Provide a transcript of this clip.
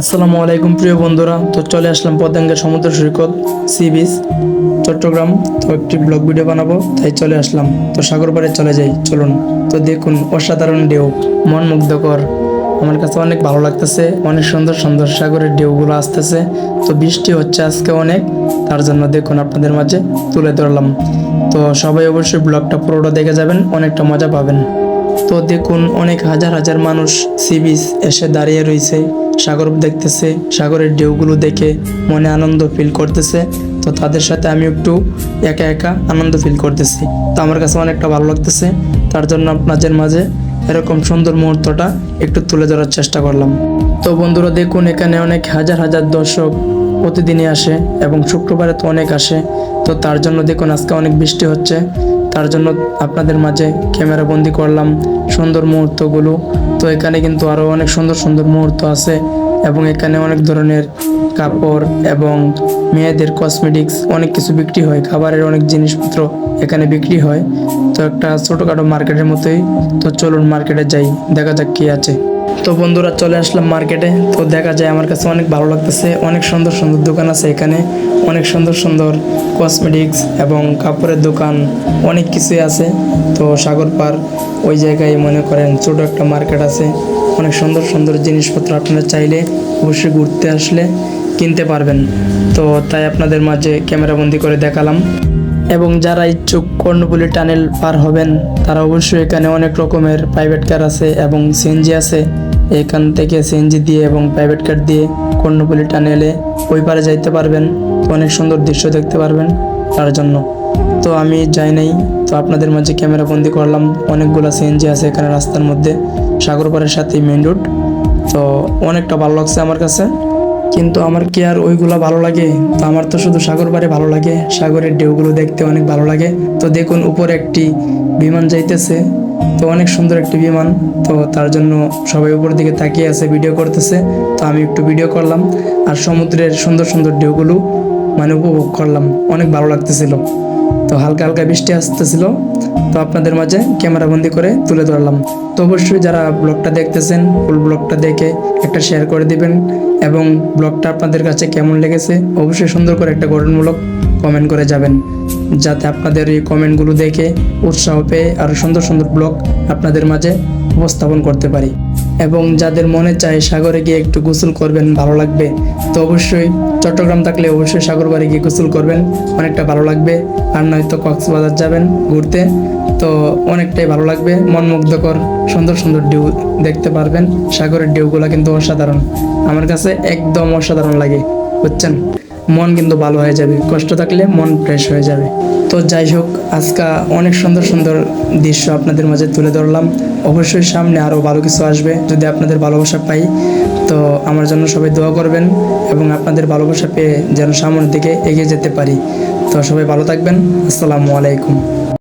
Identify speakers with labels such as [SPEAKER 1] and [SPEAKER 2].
[SPEAKER 1] আসসালামু আলাইকুম প্রিয় বন্ধুরা, তো চলে আসলাম পতেঙ্গা সমুদ্র সৈকত সি বিচ চট্টগ্রাম। তো একটি ব্লগ ভিডিও বানাবো, তাই চলে আসলাম। তো সাগর পাড়ে চলে যাই, চলুন। তো দেখুন, অসাধারণ ঢেউ মন মুগ্ধকর আমার কাছে অনেক ভালো লাগতেছে, অনেক সুন্দর সুন্দর সাগরের ঢেউগুলো আসতেছে। তো বৃষ্টি হচ্ছে আজকে অনেক, তার জন্য দেখুন আপনাদের মাঝে তুলে ধরলাম। তো সবাই অবশ্যই ব্লগটা পুরোটা দেখে যাবেন, অনেকটা মজা পাবেন। তো দেখুন, অনেক হাজার হাজার মানুষ সি বিচ এসে দাঁড়িয়ে রয়েছে, সাগর দেখতেছে, সাগরের ঢেউগুলো দেখে মনে আনন্দ ফিল করতেছে। তো তাদের সাথে আমি একটু একা একা আনন্দ ফিল করতেছি। তো আমার কাছে অনেকটা ভালো লাগতেছে, তার জন্য আপনাদের মাঝে এরকম সুন্দর মুহূর্তটা একটু তুলে ধরার চেষ্টা করলাম। তো বন্ধুরা দেখুন, এখানে অনেক হাজার হাজার দর্শক প্রতিদিনই আসে এবং শুক্রবারে তো অনেক আসে। তো তার জন্য দেখুন, আজকে অনেক বৃষ্টি হচ্ছে। তার জন্য আপনাদের মাঝে ক্যামেরা বন্দি করলাম সুন্দর মুহূর্তগুলো। তো এখানে কিন্তু আরও অনেক সুন্দর সুন্দর মুহূর্ত আছে এবং এখানে অনেক ধরনের কাপড় এবং মেয়েদের কসমেটিক্স অনেক কিছু বিক্রি হয়। খাবারের অনেক জিনিসপত্র এখানে বিক্রি হয়। তো একটা ছোটোখাটো মার্কেটের মতোই। তো চলুন মার্কেটে যাই, দেখা যাক কী আছে। তো বন্ধুরা চলে আসলাম মার্কেটে। তো দেখা যায় আমার কাছে অনেক ভালো লাগতেছে। অনেক সুন্দর সুন্দর দোকান আছে এখানে। অনেক সুন্দর সুন্দর কসমেটিক্স এবং কাপড়ের দোকান অনেক কিছুই আছে। তো সাগর পার ওই জায়গায় মনে করেন ছোট একটা মার্কেট আছে। অনেক সুন্দর সুন্দর জিনিসপত্র আপনারা চাইলে অবশ্যই ঘুরতে আসলে কিনতে পারবেন। তো তাই আপনাদের মাঝে ক্যামেরাবন্দি করে দেখালাম। এবং যারা ইচ্ছুক কর্ণপুলি টানেল পার হবেন, তারা অবশ্যই এখানে অনেক রকমের প্রাইভেট কার আছে এবং সিএনজি আছে। এখান থেকে সিএনজি দিয়ে এবং প্রাইভেট কার দিয়ে কর্ণপুলি টানেলে ওই পারে যাইতে পারবেন। অনেক সুন্দর দৃশ্য দেখতে পারবেন তার জন্য। তো আমি যাই নাই, তো আপনাদের মাঝে ক্যামেরা বন্দি করলাম। অনেকগুলো সিএনজি আছে এখানে রাস্তার মধ্যে। সাগরপাড়ের সাথেই মেন রোড তো অনেকটা ভালো লাগছে আমার কাছে। কিন্তু আমার কি আর ওইগুলো ভালো লাগে? তো আমার তো শুধু সাগর পাড়ে ভালো লাগে। সাগরের ঢেউগুলো দেখতে অনেক ভালো লাগে। তো দেখুন, উপরে একটি বিমান যাইতেছে। তো অনেক সুন্দর একটি বিমান। তো তার জন্য সবাই উপর দিকে তাকিয়ে আছে, ভিডিও করতেছে। তো আমি একটু ভিডিও করলাম আর সমুদ্রের সুন্দর সুন্দর ঢেউগুলো মানে উপভোগ করলাম। অনেক ভালো লাগতেছিল। তো হালকা হালকা বৃষ্টি আসতেছিল। তো আপনাদের মাঝে ক্যামেরা বন্দি করে তুলে ধরলাম। তো অবশ্যই যারা ব্লগটা দেখতেছেন, ফুল ব্লগটা দেখে একটা শেয়ার করে দিবেন। এবং ব্লগটা আপনাদের কাছে কেমন লেগেছে অবশ্যই সুন্দর করে একটা গঠনমূলক কমেন্ট করে যাবেন, যাতে আপনাদের এই কমেন্টগুলো দেখে উৎসাহ পেয়ে আরও সুন্দর সুন্দর ব্লগ আপনাদের মাঝে উপস্থাপন করতে পারি। এবং যাদের মনে চায় সাগরে গিয়ে একটু গোসল করবেন, ভালো লাগবে, তো অবশ্যই চট্টগ্রাম থাকলে অবশ্যই সাগর বাড়ি গিয়ে গোসল করবেন, অনেকটা ভালো লাগবে। আর নয়তো কক্সবাজার যাবেন ঘুরতে। তো অনেকটাই ভালো লাগবে। মন মুগ্ধকর সুন্দর সুন্দর ঢেউ দেখতে পারবেন। সাগরের ঢেউগুলো কিন্তু অসাধারণ। আমার কাছে একদম অসাধারণ লাগে, বুঝছেন? মন কিন্তু ভালো হয়ে যাবে। কষ্ট থাকলে মন ফ্রেশ হয়ে যাবে। তো যাই হোক, আজকে অনেক সুন্দর সুন্দর দৃশ্য আপনাদের মাঝে তুলে ধরলাম। অবশ্যই সামনে আরও ভালো কিছু আসবে যদি আপনাদের ভালোবাসা পাই। তো আমার জন্য সবাই দোয়া করবেন এবং আপনাদের ভালোবাসা পেয়ে যেন সামনের দিকে এগিয়ে যেতে পারি। তো সবাই ভালো থাকবেন। আসসালামু আলাইকুম।